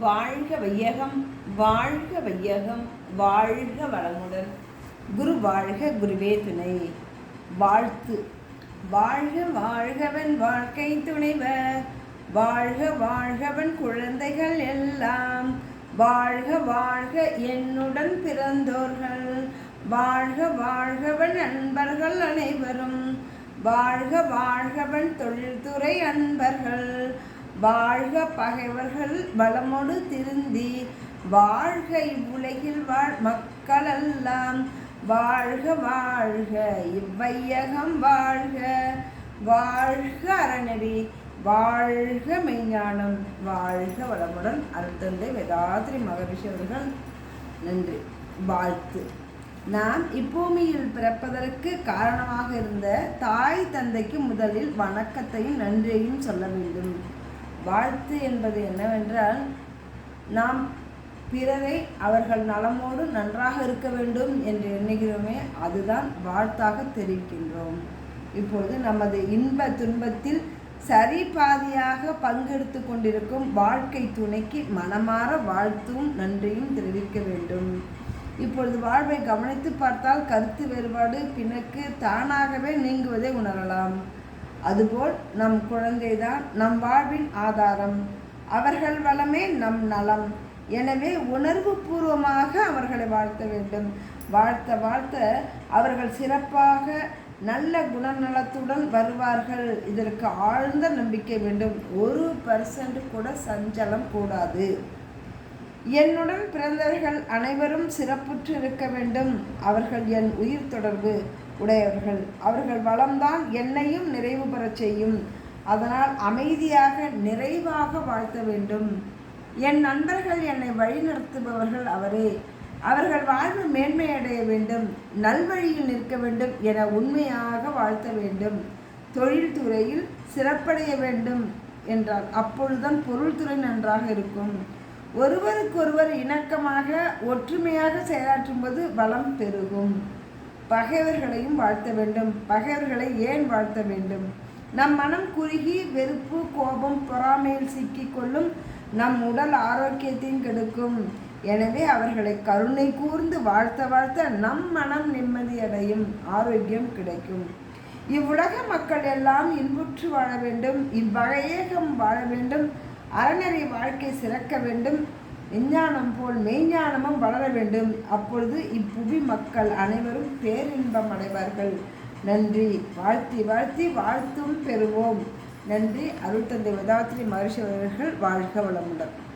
வாழ்க வையகம் வாழ்க வையகம் வாழ்க வளமுடன். குரு வாழ்க குருவே துணை. வாழ்த்து. வாழ்க வாழ்கவன் வாழ்க்கை துணைவர். வாழ்க வாழ்கவன் குழந்தைகள் எல்லாம். வாழ்க வாழ்க என்னுடன் பிறந்தோர்கள். வாழ்க வாழ்கவன் அன்பர்கள் அனைவரும். வாழ்க வாழ்கவன் தொழில்துறை அன்பர்கள். வாழ்க பகைவர்கள் வளமோடு திருந்தி. வாழ்க இவ்வுலகில் வாழ் மக்களெல்லாம் வாழ்க வாழ்க இவ்வையகம் வாழ்க. வாழ்க அறநெறி வாழ்க மெய்ஞானம் வாழ்க வளமுடன். அருத்தந்தை வேதாத்ரி மகரிஷி அவர்கள் நன்றி. வாழ்த்து. நாம் இப்பூமியில் பிறப்பதற்கு காரணமாக இருந்த தாய் தந்தைக்கு முதலில் வணக்கத்தையும் நன்றியையும் சொல்ல வேண்டும். வாழ்த்து என்பது என்னவென்றால் நாம் பிறரை அவர்கள் நலமோடு நன்றாக இருக்க வேண்டும் என்று எண்ணுகிறோமே அதுதான் வாழ்த்தாக தெரிவிக்கின்றோம். இப்பொழுது நமது இன்ப துன்பத்தில் சரி பாதியாக பங்கெடுத்து கொண்டிருக்கும் வாழ்க்கை துணைக்கு மனமாற வாழ்த்தும் நன்றியும் தெரிவிக்க வேண்டும். இப்பொழுது வாழ்வை கவனித்து பார்த்தால் கருத்து வேறுபாடு பிணக்கு தானாகவே நீங்குவதை உணரலாம். அதுபோல் நம் குழந்தைதான் நம் வாழ்வின் ஆதாரம். அவர்கள் வளமே நம் நலம். எனவே உணர்வு பூர்வமாக அவர்களை வாழ்த்த வேண்டும். வாழ்த்த வாழ்த்த அவர்கள் சிறப்பாக நல்ல குணநலத்துடன் வருவார்கள். இதற்கு ஆழ்ந்த நம்பிக்கை வேண்டும். ஒரு பர்சன்ட் கூட சஞ்சலம் கூடாது என்னுடன் பிறந்தவர்கள் அனைவரும் சிறப்புற்று இருக்க வேண்டும். அவர்கள் என் உயிர் தொடர்பு உடையவர்கள். அவர்கள் வளம்தான் என்னையும் நிறைவு பெறச் செய்யும். அதனால் அமைதியாக நிறைவாக வாழ்த்த வேண்டும். என் நண்பர்கள் என்னை வழிநடத்துபவர்கள் அவரே. அவர்கள் வாழ்வு மேன்மையடைய வேண்டும். நல்வழியில் நிற்க வேண்டும் என உண்மையாக வாழ்த்த வேண்டும். தொழில்துறையில் சிறப்படைய வேண்டும் என்றால் அப்பொழுதுதான் பொருள்துறை நன்றாக இருக்கும். ஒருவருக்கொருவர் இணக்கமாக ஒற்றுமையாக செயலாற்றும் போது வளம் பெருகும். பகைவர்களையும் வாழ்த்த வேண்டும். பகைவர்களை ஏன் வாழ்த்த வேண்டும்? நம் மனம் குறுகி வெறுப்பு கோபம் பொறாமையில் சிக்கிக்கொள்ளும் நம் உடல் ஆரோக்கியத்தையும் கெடுக்கும். எனவே அவர்களை கருணை கூர்ந்து வாழ்த்த வாழ்த்த நம் மனம் நிம்மதியடையும் ஆரோக்கியம் கிடைக்கும். இவ்வுலக மக்கள் எல்லாம் இன்புற்று வாழ வேண்டும். இவ்வகையேகம் வாழ வேண்டும். அறநெறி வாழ்க்கை சிறக்க வேண்டும். விஞ்ஞானம் போல் மெய்ஞானமும் வளர வேண்டும். அப்பொழுது இப்புவி மக்கள் அனைவரும் பேரின்பம் அடைவார்கள். நன்றி. வாழ்த்தி வாழ்த்தி வாழ்த்தும் பெறுவோம். நன்றி. அருள் தந்தை வேதாத்திரி மகர்ஷி அவர்கள் வாழ்க வளமுடன்.